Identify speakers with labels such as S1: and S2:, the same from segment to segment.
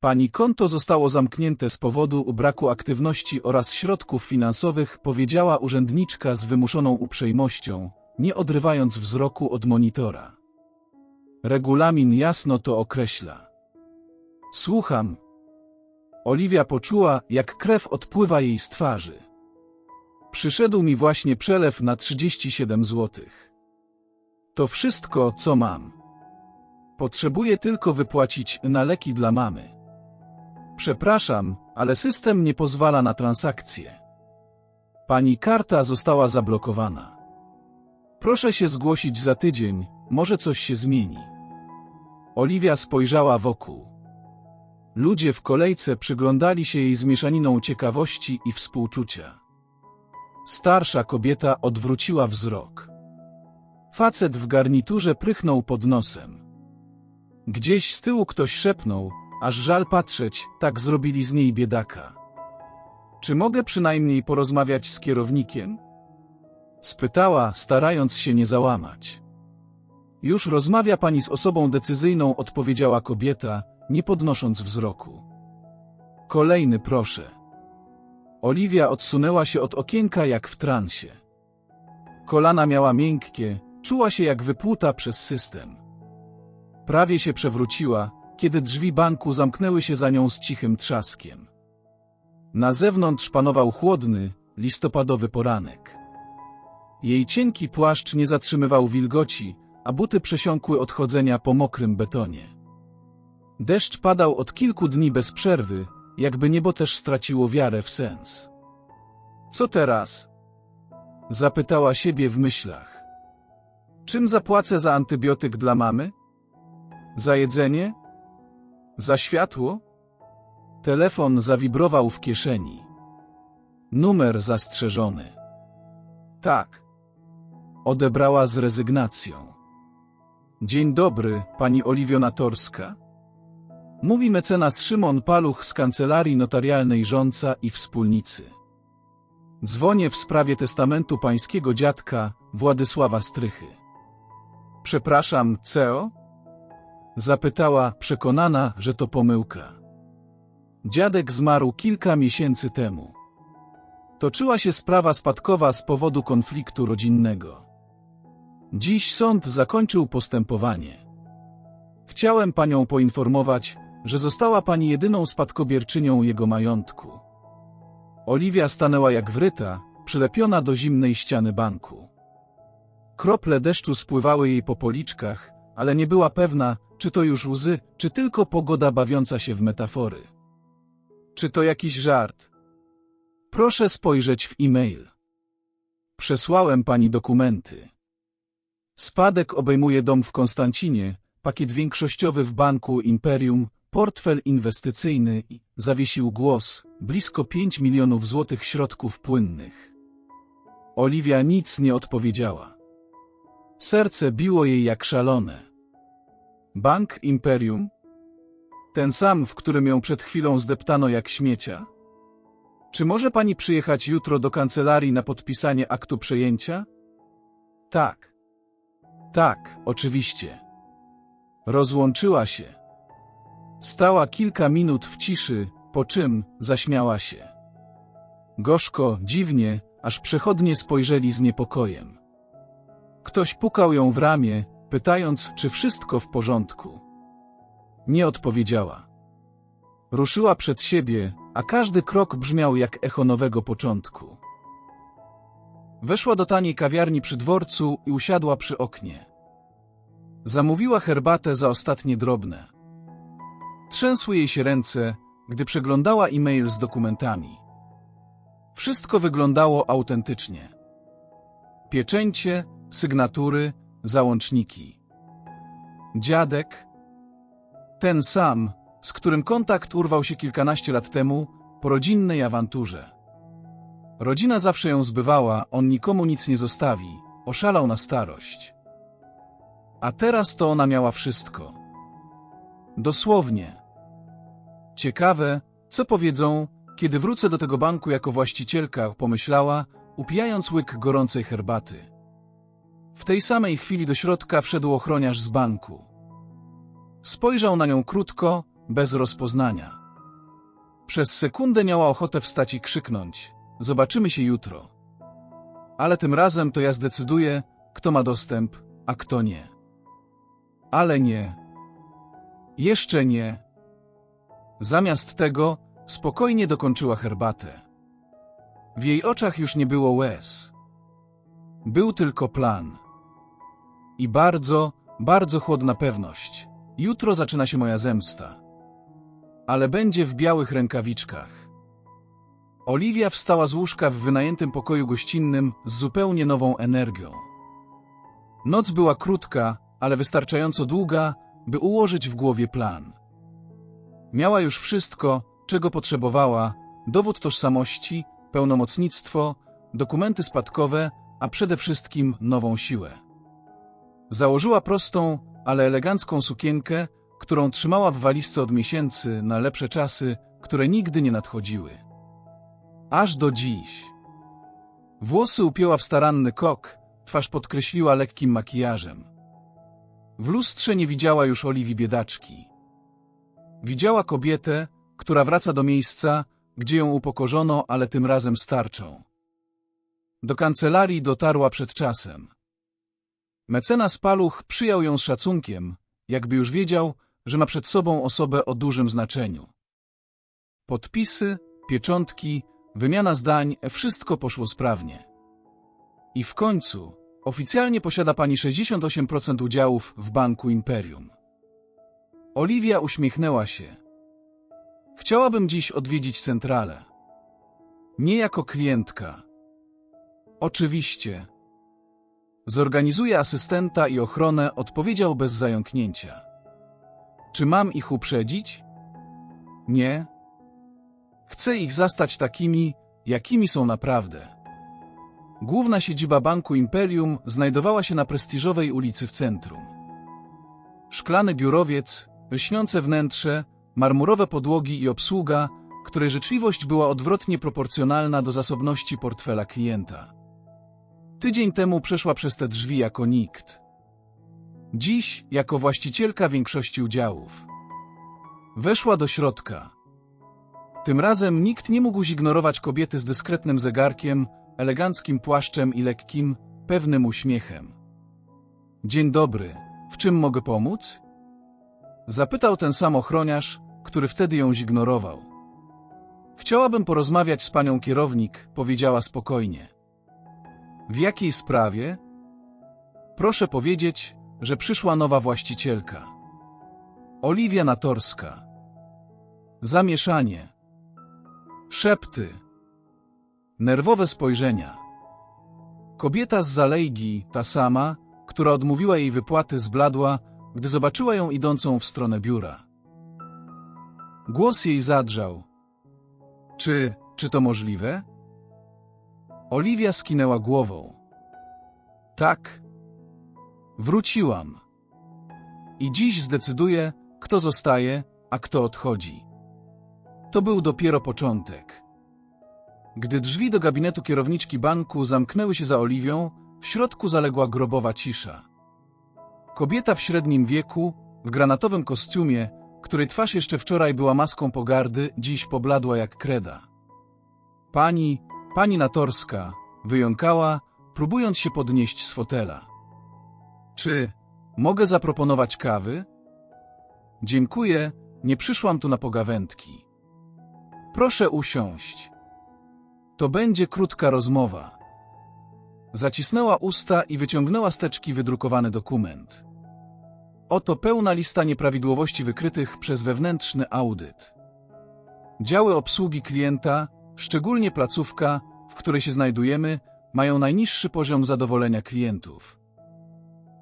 S1: Pani konto zostało zamknięte z powodu braku aktywności oraz środków finansowych, powiedziała urzędniczka z wymuszoną uprzejmością, nie odrywając wzroku od monitora. Regulamin jasno to określa. Słucham. Oliwia poczuła, jak krew odpływa jej z twarzy. Przyszedł mi właśnie przelew na 37 złotych. To wszystko, co mam. Potrzebuję tylko wypłacić na leki dla mamy. Przepraszam, ale system nie pozwala na transakcje. Pani karta została zablokowana. Proszę się zgłosić za tydzień, może coś się zmieni. Oliwia spojrzała wokół. Ludzie w kolejce przyglądali się jej z mieszaniną ciekawości i współczucia. Starsza kobieta odwróciła wzrok. Facet w garniturze prychnął pod nosem. Gdzieś z tyłu ktoś szepnął, aż żal patrzeć, tak zrobili z niej biedaka. Czy mogę przynajmniej porozmawiać z kierownikiem? Spytała, starając się nie załamać. Już rozmawia pani z osobą decyzyjną, odpowiedziała kobieta, nie podnosząc wzroku. Kolejny proszę. Oliwia odsunęła się od okienka jak w transie. Kolana miała miękkie, czuła się jak wypłuta przez system. Prawie się przewróciła, kiedy drzwi banku zamknęły się za nią z cichym trzaskiem. Na zewnątrz panował chłodny, listopadowy poranek. Jej cienki płaszcz nie zatrzymywał wilgoci, a buty przesiąkły od chodzenia po mokrym betonie. Deszcz padał od kilku dni bez przerwy, jakby niebo też straciło wiarę w sens. Co teraz? Zapytała siebie w myślach. Czym zapłacę za antybiotyk dla mamy? Za jedzenie? Za światło? Telefon zawibrował w kieszeni. Numer zastrzeżony. Tak. Odebrała z rezygnacją. Dzień dobry, pani Oliwio Natorska. Mówi mecenas Szymon Paluch z kancelarii notarialnej rządca i wspólnicy. Dzwonię w sprawie testamentu pańskiego dziadka, Władysława Strychy. Przepraszam, CEO? Zapytała, przekonana, że to pomyłka. Dziadek zmarł kilka miesięcy temu. Toczyła się sprawa spadkowa z powodu konfliktu rodzinnego. Dziś sąd zakończył postępowanie. Chciałem panią poinformować, że została pani jedyną spadkobierczynią jego majątku. Oliwia stanęła jak wryta, przylepiona do zimnej ściany banku. Krople deszczu spływały jej po policzkach, ale nie była pewna, czy to już łzy, czy tylko pogoda bawiąca się w metafory. Czy to jakiś żart? Proszę spojrzeć w e-mail. Przesłałem pani dokumenty. Spadek obejmuje dom w Konstancinie, pakiet większościowy w banku Imperium, portfel inwestycyjny i zawiesił głos, blisko 5 milionów złotych środków płynnych. Oliwia nic nie odpowiedziała. Serce biło jej jak szalone. Bank Imperium? Ten sam, w którym ją przed chwilą zdeptano jak śmiecia? Czy może pani przyjechać jutro do kancelarii na podpisanie aktu przejęcia? Tak. Tak, oczywiście. Rozłączyła się. Stała kilka minut w ciszy, po czym zaśmiała się. Gorzko, dziwnie, aż przechodnie spojrzeli z niepokojem. Ktoś pukał ją w ramię, pytając, czy wszystko w porządku. Nie odpowiedziała. Ruszyła przed siebie, a każdy krok brzmiał jak echo nowego początku. Weszła do taniej kawiarni przy dworcu i usiadła przy oknie. Zamówiła herbatę za ostatnie drobne. Trzęsły jej się ręce, gdy przeglądała e-mail z dokumentami. Wszystko wyglądało autentycznie. Pieczęcie, sygnatury, załączniki. Dziadek, ten sam, z którym kontakt urwał się kilkanaście lat temu po rodzinnej awanturze. Rodzina zawsze ją zbywała, on nikomu nic nie zostawi, oszalał na starość. A teraz to ona miała wszystko. Dosłownie. Ciekawe, co powiedzą, kiedy wrócę do tego banku jako właścicielka, pomyślała, upijając łyk gorącej herbaty. W tej samej chwili do środka wszedł ochroniarz z banku. Spojrzał na nią krótko, bez rozpoznania. Przez sekundę miała ochotę wstać i krzyknąć: Zobaczymy się jutro. Ale tym razem to ja zdecyduję, kto ma dostęp, a kto nie. Ale nie. Jeszcze nie. Zamiast tego spokojnie dokończyła herbatę. W jej oczach już nie było łez. Był tylko plan. I bardzo, bardzo chłodna pewność. Jutro zaczyna się moja zemsta. Ale będzie w białych rękawiczkach. Oliwia wstała z łóżka w wynajętym pokoju gościnnym z zupełnie nową energią. Noc była krótka, ale wystarczająco długa, by ułożyć w głowie plan. Miała już wszystko, czego potrzebowała, dowód tożsamości, pełnomocnictwo, dokumenty spadkowe, a przede wszystkim nową siłę. Założyła prostą, ale elegancką sukienkę, którą trzymała w walizce od miesięcy na lepsze czasy, które nigdy nie nadchodziły. Aż do dziś. Włosy upięła w staranny kok, twarz podkreśliła lekkim makijażem. W lustrze nie widziała już Oliwii biedaczki. Widziała kobietę, która wraca do miejsca, gdzie ją upokorzono, ale tym razem starczą. Do kancelarii dotarła przed czasem. Mecenas Paluch przyjął ją z szacunkiem, jakby już wiedział, że ma przed sobą osobę o dużym znaczeniu. Podpisy, pieczątki, wymiana zdań, wszystko poszło sprawnie. I w końcu oficjalnie posiada pani 68% udziałów w Banku Imperium. Oliwia uśmiechnęła się. Chciałabym dziś odwiedzić centralę. Nie jako klientka. Oczywiście. Zorganizuję asystenta i ochronę, odpowiedział bez zająknięcia. Czy mam ich uprzedzić? Nie. Chcę ich zastać takimi, jakimi są naprawdę. Główna siedziba Banku Imperium znajdowała się na prestiżowej ulicy w centrum. Szklany biurowiec, lśniące wnętrze, marmurowe podłogi i obsługa, której życzliwość była odwrotnie proporcjonalna do zasobności portfela klienta. Tydzień temu przeszła przez te drzwi jako nikt. Dziś jako właścicielka większości udziałów. Weszła do środka. Tym razem nikt nie mógł zignorować kobiety z dyskretnym zegarkiem, eleganckim płaszczem i lekkim, pewnym uśmiechem. Dzień dobry, w czym mogę pomóc? Zapytał ten sam ochroniarz, który wtedy ją zignorował. Chciałabym porozmawiać z panią kierownik, powiedziała spokojnie. W jakiej sprawie? Proszę powiedzieć, że przyszła nowa właścicielka. Oliwia Natorska. Zamieszanie. Szepty. Nerwowe spojrzenia. Kobieta z Zalejgi, ta sama, która odmówiła jej wypłaty, zbladła, gdy zobaczyła ją idącą w stronę biura. Głos jej zadrżał. Czy, czy to możliwe? Oliwia skinęła głową. Tak. Wróciłam. I dziś zdecyduję, kto zostaje, a kto odchodzi. To był dopiero początek. Gdy drzwi do gabinetu kierowniczki banku zamknęły się za Oliwią, w środku zaległa grobowa cisza. Kobieta w średnim wieku, w granatowym kostiumie, której twarz jeszcze wczoraj była maską pogardy, dziś pobladła jak kreda. Pani, pani Natorska, wyjąkała, próbując się podnieść z fotela. Czy mogę zaproponować kawy? Dziękuję, nie przyszłam tu na pogawędki. Proszę usiąść. To będzie krótka rozmowa. Zacisnęła usta i wyciągnęła z teczki wydrukowany dokument. Oto pełna lista nieprawidłowości wykrytych przez wewnętrzny audyt. Działy obsługi klienta, szczególnie placówka, w której się znajdujemy, mają najniższy poziom zadowolenia klientów.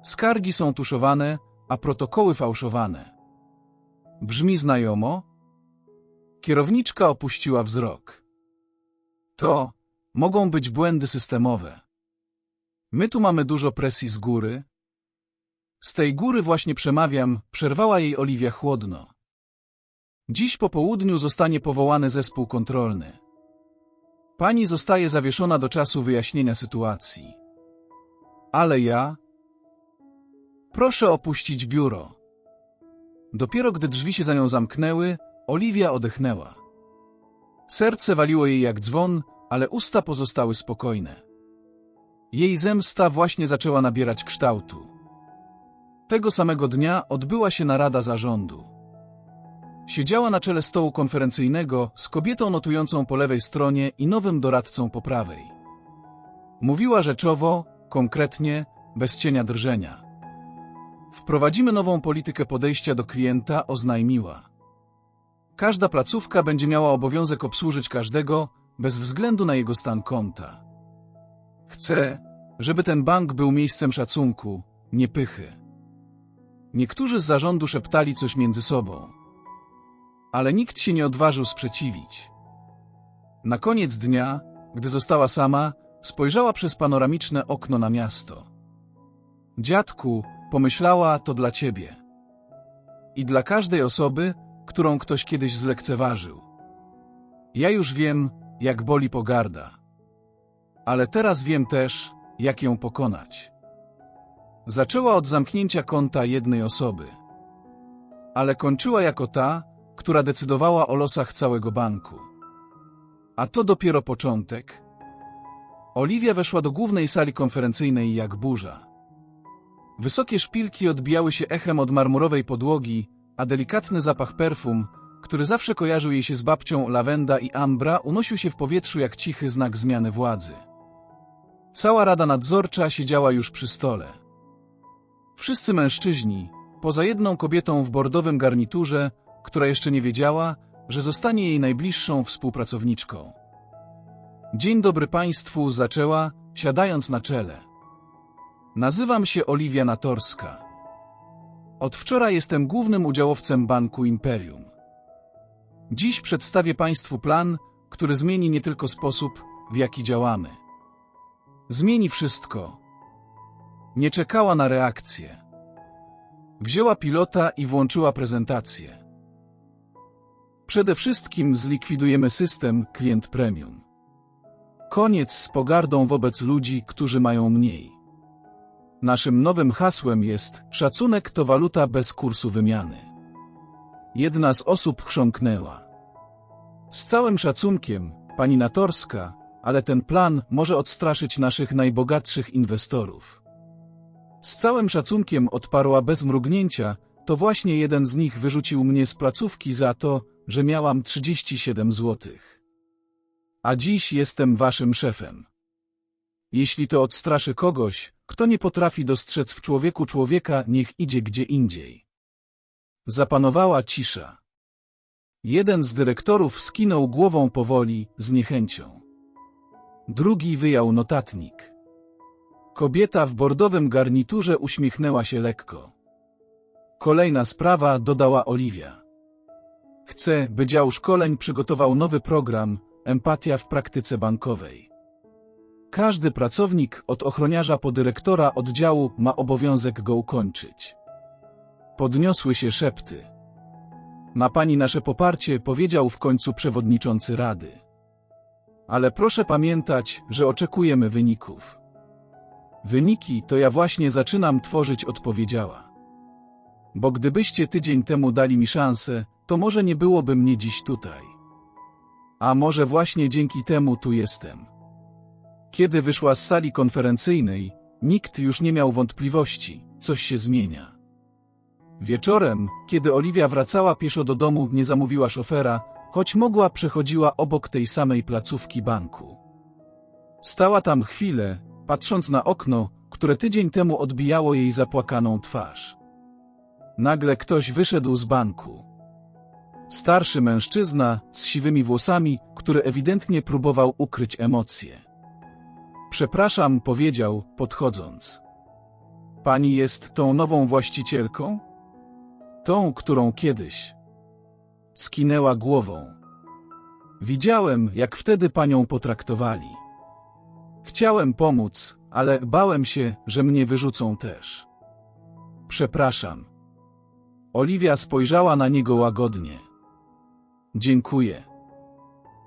S1: Skargi są tuszowane, a protokoły fałszowane. Brzmi znajomo? Kierowniczka opuściła wzrok. To mogą być błędy systemowe. My tu mamy dużo presji z góry. Z tej góry właśnie przemawiam, przerwała jej Oliwia chłodno. Dziś po południu zostanie powołany zespół kontrolny. Pani zostaje zawieszona do czasu wyjaśnienia sytuacji. Ale ja... Proszę opuścić biuro. Dopiero gdy drzwi się za nią zamknęły, Oliwia odetchnęła. Serce waliło jej jak dzwon, ale usta pozostały spokojne. Jej zemsta właśnie zaczęła nabierać kształtu. Tego samego dnia odbyła się narada zarządu. Siedziała na czele stołu konferencyjnego z kobietą notującą po lewej stronie i nowym doradcą po prawej. Mówiła rzeczowo, konkretnie, bez cienia drżenia. Wprowadzimy nową politykę podejścia do klienta, oznajmiła. Każda placówka będzie miała obowiązek obsłużyć każdego, bez względu na jego stan konta. Chcę, żeby ten bank był miejscem szacunku, nie pychy. Niektórzy z zarządu szeptali coś między sobą. Ale nikt się nie odważył sprzeciwić. Na koniec dnia, gdy została sama, spojrzała przez panoramiczne okno na miasto. Dziadku, pomyślała, to dla ciebie. I dla każdej osoby, którą ktoś kiedyś zlekceważył. Ja już wiem, jak boli pogarda. Ale teraz wiem też, jak ją pokonać. Zaczęła od zamknięcia konta jednej osoby. Ale kończyła jako ta, która decydowała o losach całego banku. A to dopiero początek. Oliwia weszła do głównej sali konferencyjnej jak burza. Wysokie szpilki odbijały się echem od marmurowej podłogi, a delikatny zapach perfum, który zawsze kojarzył jej się z babcią Lawenda i Ambra, unosił się w powietrzu jak cichy znak zmiany władzy. Cała rada nadzorcza siedziała już przy stole. Wszyscy mężczyźni, poza jedną kobietą w bordowym garniturze, która jeszcze nie wiedziała, że zostanie jej najbliższą współpracowniczką. Dzień dobry Państwu zaczęła, siadając na czele. Nazywam się Oliwia Natorska. Od wczoraj jestem głównym udziałowcem Banku Imperium. Dziś przedstawię Państwu plan, który zmieni nie tylko sposób, w jaki działamy. Zmieni wszystko. Nie czekała na reakcję. Wzięła pilota i włączyła prezentację. Przede wszystkim zlikwidujemy system klient premium. Koniec z pogardą wobec ludzi, którzy mają mniej. Naszym nowym hasłem jest szacunek to waluta bez kursu wymiany. Jedna z osób chrząknęła. Z całym szacunkiem, pani Natorska, ale ten plan może odstraszyć naszych najbogatszych inwestorów. Z całym szacunkiem odparła bez mrugnięcia, to właśnie jeden z nich wyrzucił mnie z placówki za to, że miałam 37 złotych. A dziś jestem waszym szefem. Jeśli to odstraszy kogoś, kto nie potrafi dostrzec w człowieku człowieka, niech idzie gdzie indziej. Zapanowała cisza. Jeden z dyrektorów skinął głową powoli, z niechęcią. Drugi wyjął notatnik. Kobieta w bordowym garniturze uśmiechnęła się lekko. Kolejna sprawa, dodała Oliwia. Chcę, by dział szkoleń przygotował nowy program Empatia w praktyce bankowej. Każdy pracownik, od ochroniarza po dyrektora oddziału, ma obowiązek go ukończyć. Podniosły się szepty. Ma pani nasze poparcie, powiedział w końcu przewodniczący rady. Ale proszę pamiętać, że oczekujemy wyników. Wyniki to ja właśnie zaczynam tworzyć, odpowiedziała. Bo gdybyście tydzień temu dali mi szansę, to może nie byłoby mnie dziś tutaj. A może właśnie dzięki temu tu jestem. Kiedy wyszła z sali konferencyjnej, nikt już nie miał wątpliwości, coś się zmienia. Wieczorem, kiedy Oliwia wracała pieszo do domu, nie zamówiła szofera, choć mogła przechodziła obok tej samej placówki banku. Stała tam chwilę, patrząc na okno, które tydzień temu odbijało jej zapłakaną twarz. Nagle ktoś wyszedł z banku. Starszy mężczyzna z siwymi włosami, który ewidentnie próbował ukryć emocje. Przepraszam, powiedział, podchodząc. Pani jest tą nową właścicielką? Tą, którą kiedyś. Skinęła głową. Widziałem, jak wtedy panią potraktowali. Chciałem pomóc, ale bałem się, że mnie wyrzucą też. Przepraszam. Oliwia spojrzała na niego łagodnie. Dziękuję.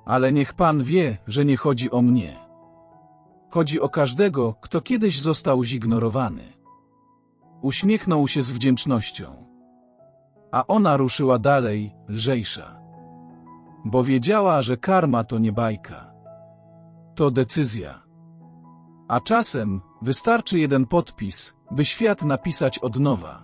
S1: Ale niech pan wie, że nie chodzi o mnie. Chodzi o każdego, kto kiedyś został zignorowany. Uśmiechnął się z wdzięcznością. A ona ruszyła dalej, lżejsza. Bo wiedziała, że karma to nie bajka. To decyzja. A czasem wystarczy jeden podpis, by świat napisać od nowa.